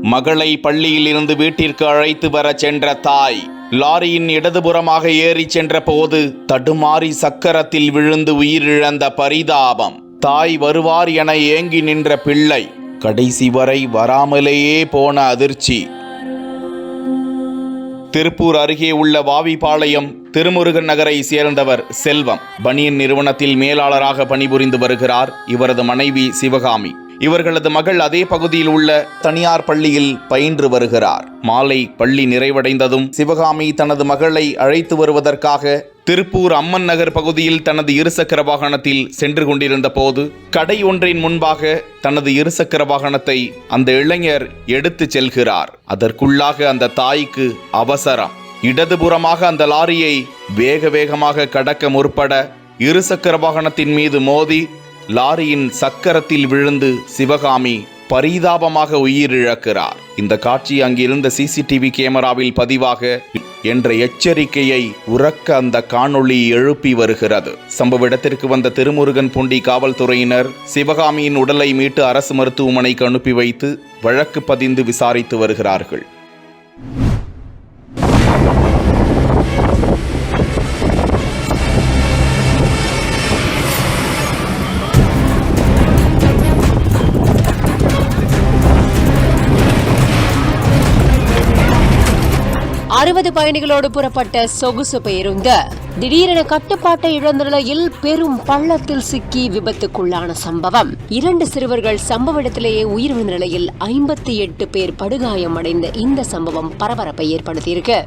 மகளை பள்ளியில் இருந்து வீட்டிற்கு அழைத்து வர சென்ற தாய் லாரியின் இடதுபுறமாக ஏறி சென்ற போது தடுமாறி சக்கரத்தில் விழுந்து உயிரிழந்த பரிதாபம். தாய் வருவார் என ஏங்கி நின்ற பிள்ளை கடைசி வரை வராமலேயே போன அதிர்ச்சி. திருப்பூர் அருகே உள்ள வாவிபாளையம் திருமுருகன் நகரை சேர்ந்தவர் செல்வம். பனியன் நிறுவனத்தில் மேலாளராக பணிபுரிந்து வருகிறார் இவரது மனைவி சிவகாமி. இவர்களது மகள் அதே பகுதியில் உள்ள தனியார் பள்ளியில் பயின்று வருகிறார். மாலை பள்ளி நிறைவடைந்ததும் சிவகாமி தனது மகளை அழைத்து வருவதற்காக திருப்பூர் அம்மன் நகர் பகுதியில் தனது இருசக்கர வாகனத்தில் சென்று கொண்டிருந்த போது கடை ஒன்றின் முன்பாக தனது இருசக்கர வாகனத்தை அந்த இளைஞர் எடுத்துச் செல்கிறார். அதற்குள்ளாக அந்த தாய்க்கு அவசரம். இடதுபுறமாக அந்த லாரியை வேக வேகமாக கடக்க முற்பட இருசக்கர வாகனத்தின் மீது மோதி லாரியின் சக்கரத்தில் விழுந்து சிவகாமி பரிதாபமாக உயிரிழக்கிறார் இந்த காட்சி அங்கிருந்த சிசிடிவி கேமராவில் பதிவாக என்ற எச்சரிக்கையை உறக்க அந்த காணொளி எழுப்பி வருகிறது. சம்பவ இடத்திற்கு வந்த திருமுருகன் பூண்டி காவல்துறையினர் சிவகாமியின் உடலை மீட்டு அரசு மருத்துவமனைக்கு அனுப்பி வைத்து வழக்கு பதிந்து விசாரித்து வருகிறார்கள். அறுபது பயணிகளோடு புறப்பட்ட சொகுசு பேருந்து. திடீரென கட்டுப்பாட்டை இழந்த நிலையில் பெரும் பள்ளத்தில் சிக்கி விபத்துக்குள்ளான சம்பவம். இரண்டு சிறுவர்கள் சம்பவ இடத்திலேயே உயிரிழந்த நிலையில் ஐம்பத்தி எட்டு பேர் படுகாயமடைந்த இந்த சம்பவம் பரபரப்பை ஏற்படுத்தியிருக்கு.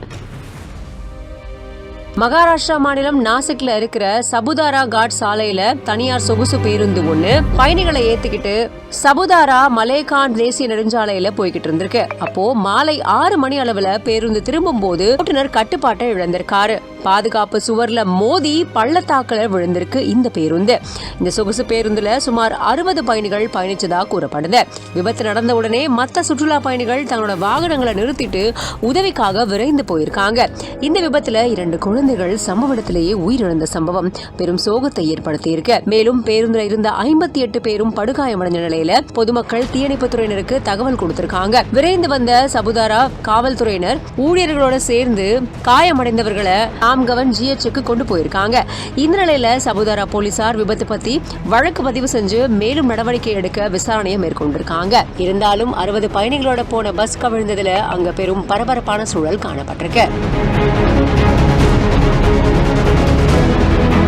மகாராஷ்டிரா மாநிலம் நாசிக்ல இருக்கிற சபுதாரா காட் சாலையில தனியார் சொகுசு பேருந்து ஒண்ணு பயணிகளை ஏத்திக்கிட்டு சபுதாரா மலேகான் தேசிய நெடுஞ்சாலையில போய்கிட்டு இருந்திருக்கு. அப்போ மாலை ஆறு மணி அளவுல பேருந்து திரும்பும் போது ஓட்டுநர் கட்டுப்பாட்டை இழந்திருக்காரு. பாதுகாப்பு சுவர்ல மோதி பள்ளத்தாக்கல விழுந்திருக்கு இந்த பேருந்து. இந்த சொகுசு பேருந்துல சுமார் அறுபது பயணிகள் பயணிச்சதா கூறப்படுது. விபத்து நடந்த உடனே மற்ற சுற்றுலா பயணிகள் தங்களோட வாகனங்களை நிறுத்திட்டு உதவிக்காக விரைந்து போயிருக்காங்க. இந்த விபத்துல இரண்டு குழந்தைகள் சம்பவ இடத்திலேயே உயிரிழந்த சம்பவம் பெரும் சோகத்தை ஏற்படுத்தியிருக்கு. மேலும் பேருந்துல இருந்த ஐம்பத்தி எட்டு பேரும் படுகாயமடைந்த நிலையில பொதுமக்கள் தீயணைப்பு துறையினருக்கு தகவல் கொடுத்திருக்காங்க. விரைந்து வந்த சபுதாரா காவல்துறையினர் ஊழியர்களோட சேர்ந்து காயமடைந்தவர்களை ஆம்கவன் ஜிஹெச்சுக்கு கொண்டு போயிருக்காங்க. இந்த நிலையில சபுதாரா போலீசார் விபத்து பத்தி வழக்கு பதிவு செஞ்சு மேலும் நடவடிக்கை எடுக்க விசாரணையை மேற்கொண்டிருக்காங்க. இருந்தாலும் அறுபது பயணிகளோட போன பஸ் கவிழ்ந்ததுல அங்க பெரும் பரபரப்பான சூழல் காணப்பட்டிருக்கு. Thank you.